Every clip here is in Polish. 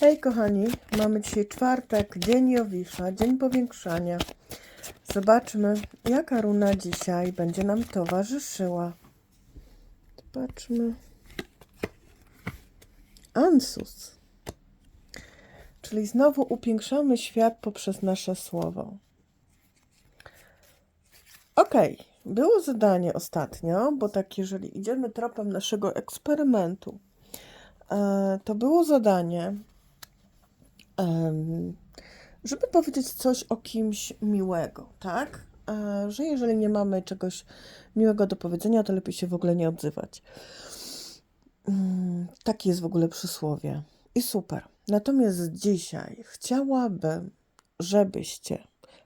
Hej kochani, mamy dzisiaj czwartek, dzień Jowisza, dzień powiększania. Zobaczmy, jaka runa dzisiaj będzie nam towarzyszyła. Zobaczmy. Ansus. Czyli znowu upiększamy świat poprzez nasze słowo. Okej, było zadanie ostatnio, bo tak jeżeli idziemy tropem naszego eksperymentu, e, to było zadanie, żeby powiedzieć coś o kimś miłego, tak? E, Że jeżeli nie mamy czegoś miłego do powiedzenia, to lepiej się w ogóle nie odzywać. Mm, Takie jest w ogóle przysłowie. I super. Natomiast dzisiaj chciałabym, żebyście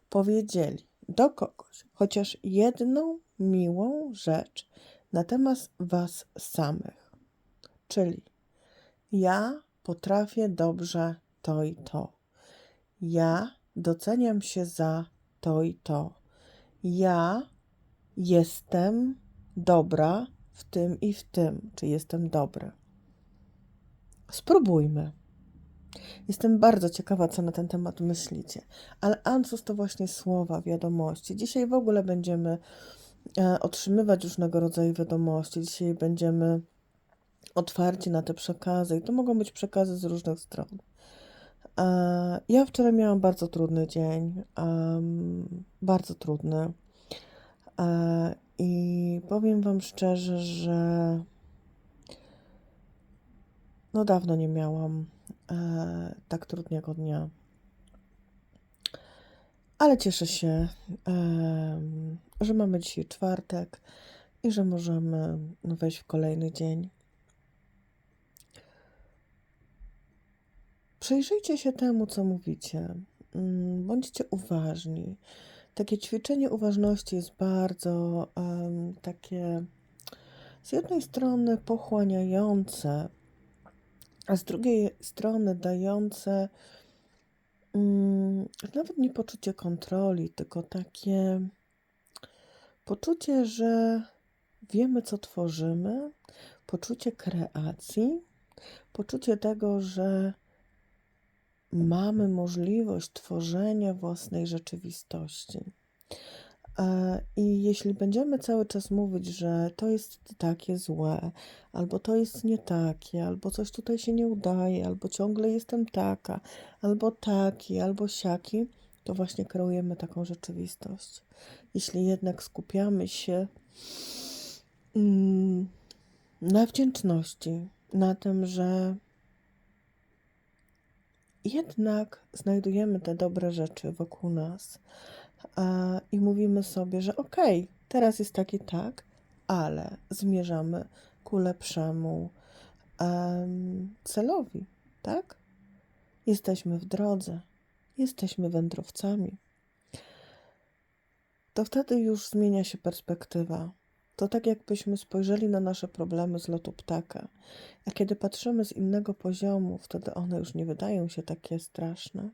powiedzieli do kogoś chociaż jedną miłą rzecz na temat Was samych. Czyli ja potrafię dobrze to i to. Ja doceniam się za to i to. Ja jestem dobra w tym i w tym, czy jestem dobry. Spróbujmy. Jestem bardzo ciekawa, co na ten temat myślicie. Ale Ansus to właśnie słowa, wiadomości. Dzisiaj w ogóle będziemy e, otrzymywać różnego rodzaju wiadomości. Dzisiaj będziemy otwarci na te przekazy. I to mogą być przekazy z różnych stron. E, ja wczoraj miałam bardzo trudny dzień. bardzo trudny. E, I powiem Wam szczerze, że no dawno nie miałam e, tak trudnego dnia. Ale cieszę się, że mamy dzisiaj czwartek i że możemy wejść w kolejny dzień. Przyjrzyjcie się temu, co mówicie. Mm, Bądźcie uważni. Takie ćwiczenie uważności jest bardzo em, takie z jednej strony pochłaniające, a z drugiej strony dające mm, nawet nie poczucie kontroli, tylko takie poczucie, że wiemy, co tworzymy, poczucie kreacji, poczucie tego, że mamy możliwość tworzenia własnej rzeczywistości. E, I jeśli będziemy cały czas mówić, że to jest takie złe, albo to jest nie takie, albo coś tutaj się nie udaje, albo ciągle jestem taka, albo taki, albo siaki, to właśnie kreujemy taką rzeczywistość. Jeśli jednak skupiamy się mm, na wdzięczności, na tym, że jednak znajdujemy te dobre rzeczy wokół nas a, i mówimy sobie, że okej, teraz jest tak i tak, ale zmierzamy ku lepszemu em, celowi, tak? Jesteśmy w drodze, jesteśmy wędrowcami. To wtedy już zmienia się perspektywa. To tak jakbyśmy spojrzeli na nasze problemy z lotu ptaka. A kiedy patrzymy z innego poziomu, wtedy one już nie wydają się takie straszne,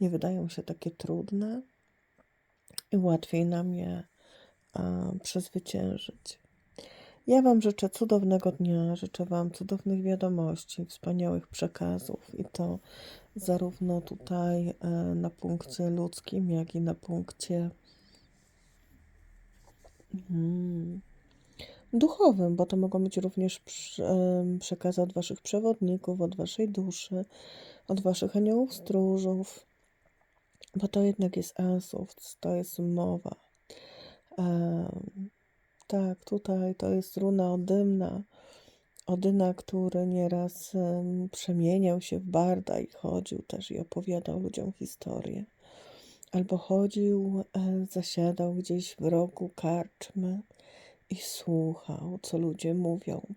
nie wydają się takie trudne i łatwiej nam je a, przezwyciężyć. Ja Wam życzę cudownego dnia, życzę Wam cudownych wiadomości, wspaniałych przekazów i to zarówno tutaj e, na punkcie ludzkim, jak i na punkcie mm, duchowym, bo to mogą być również przekazy od Waszych przewodników, od Waszej duszy, od Waszych aniołów stróżów, bo to jednak jest Ansów, to jest mowa. Tak, tutaj to jest runa Odymna, Odyna, który nieraz em, przemieniał się w barda i chodził też i opowiadał ludziom historię. Albo chodził, e, zasiadał gdzieś w rogu karczmy i słuchał, co ludzie mówią.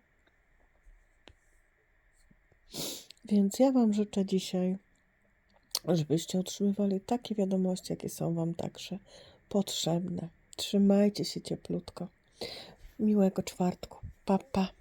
Więc ja Wam życzę dzisiaj, żebyście otrzymywali takie wiadomości, jakie są Wam także potrzebne. Trzymajcie się cieplutko. Miłego czwartku. Pa, pa.